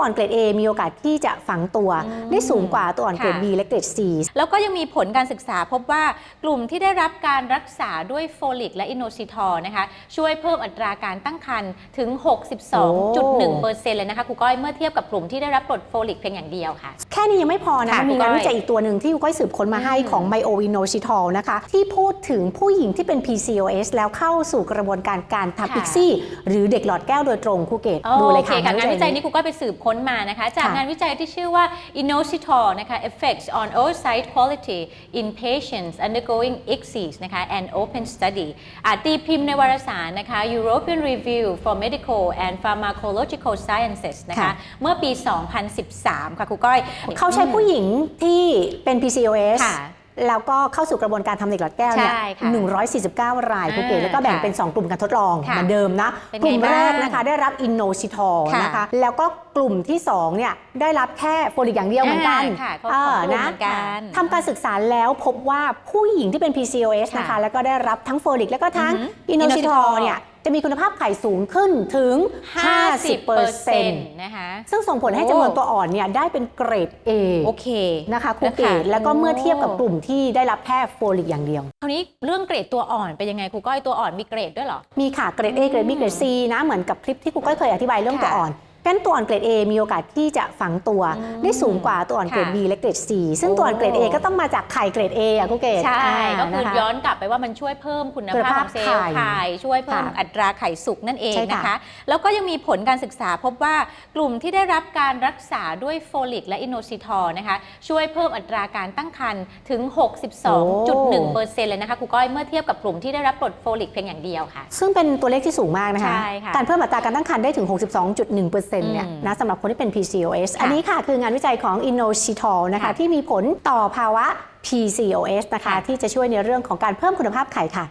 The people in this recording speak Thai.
ตัวอ่อนเกรด A มีโอกาสที่จะฝังตัวอืมได้สูงกว่าตัวอ่อนเกรดค่ะ B และเกรด C แล้วก็ยังมีผลการศึกษาพบว่ากลุ่มที่ได้รับการรักษาด้วยโฟลิกและอินโนซิทอลนะคะช่วยเพิ่มอัตราการตั้งครรภ์ถึง 62.1%เลยนะคะครูก้อยเมื่อเทียบกับกลุ่มที่ได้รับกรดโฟลิกเพียงอย่างเดียวค่ะ แค่นี้ยังไม่พอนะค่ะมีงานคุณก้อยวิจัยอีกตัวหนึ่งที่คุณก้อยสืบค้นมาให้อืมของไมโอวินโนชิทอลนะคะที่พูดถึงผู้หญิงที่เป็น PCOS แล้วเข้าสู่กระบวนการการทำอิกซี่ หรือเด็กหลอดแก้วโดยตรงครูเกตดูเลยโอเคค่ะค่ะงานวิจัยนี้นี้ครูก็ไปสืบค้นมานะคะ จากค่ะงานวิจัยที่ชื่อว่า inositol นะคะ effects on oocyte quality in patients undergoing ICSIs นะคะ an open study อ่าตีพิมพ์ในวารสารนะคะ European Review for Medical and Pharmacological Sciences นะคะค่ะเมื่อปี 2013 ค่ะครูก้อย เขาใช้ผู้หญิงที่เป็น PCOS ค่ะ แล้วก็เข้าสู่กระบวนการทำเด็กหลอดแก้วเนี่ยใช่ค่ะ149 รายภูเก็ตอ่าแล้วก็แบ่งค่ะเป็น 2 กลุ่มการทดลองค่ะเหมือนเดิมนะ เป็นกลุ่มไงบ้างแรกนะคะได้รับอินโนซิทอลค่ะนะคะ แล้วก็กลุ่มที่2เนี่ยได้รับแค่โฟลิกอย่างเดียวเหมือนกันอ่าค่ะเขาเออของกลุ่มนะเหมือนกันทำการศึกษาแล้วพบว่าผู้หญิงที่เป็น PCOS ค่ะนะคะแล้วก็ได้รับทั้งโฟลิกแล้วก็ทั้งอือหืออินโนซิทอล inositol เนี่ย จะมีคุณภาพไข่สูงขึ้นถึง 50%นะคะ ซึ่งส่งผลให้จำนวนตัวอ่อนเนี่ยได้เป็นเกรด A โอเคนะคะครูเกตนะคะแล้วก็เมื่อเทียบกับโอ้กลุ่มที่ได้รับแค่โฟลิกอย่างเดียวคราวนี้เรื่องเกรดตัวอ่อนเป็นยังไงครูก้อยตัวอ่อนมีเกรดด้วยเหรอ มีค่ะเกรด A เกรด B เกรด C นะเหมือนกับคลิปที่ครูก้อยเคยอธิบายเรื่องค่ะตัวอ่อน งั้นตัวอ่อนเกรด A มีโอกาสที่จะฝังตัวอืมได้สูงกว่าตัวอ่อนเกรดค่ะ B และเกรด C ซึ่งตัวอ่อนเกรด A ก็ต้องมาจากไข่เกรด A อะครูเกตใช่าก็คือนะคะย้อนกลับไปว่ามันช่วยเพิ่มคุณคุณภาพภาขพองเซลล์ไข่ไข่ช่วยเพิ่มค่ะอัตราไข่สุกนั่นเองใช่ค่ะนะคะ แล้วก็ยังมีผลการศึกษาพบว่ากลุ่มที่ได้รับการรักษาด้วยโฟลิกและอินโนซิทอลนะคะช่วยเพิ่มอัตราการตั้งครรภ์ถึง 62.1%เลยนะคะครูก้อยเมื่อเทียบกับกลุ่มที่ได้รับกรดโฟลิกเพียงอย่างเดียวค่ะ ซึ่งเป็นตัวเลขที่สูงมากนะคะใช่ค่ะการเพิ่มอัตราการตั้งครรภ์ได้ถึง 62.1%เนี่ยอืมนะสำหรับคนที่เป็น PCOS ค่ะอันนี้ค่ะคืองานวิจัยของ Inositol นะคะค่ะที่มีผลต่อภาวะ PCOS นะคะค่ะที่จะช่วยในเรื่องของการเพิ่มคุณภาพไข่ค่ะ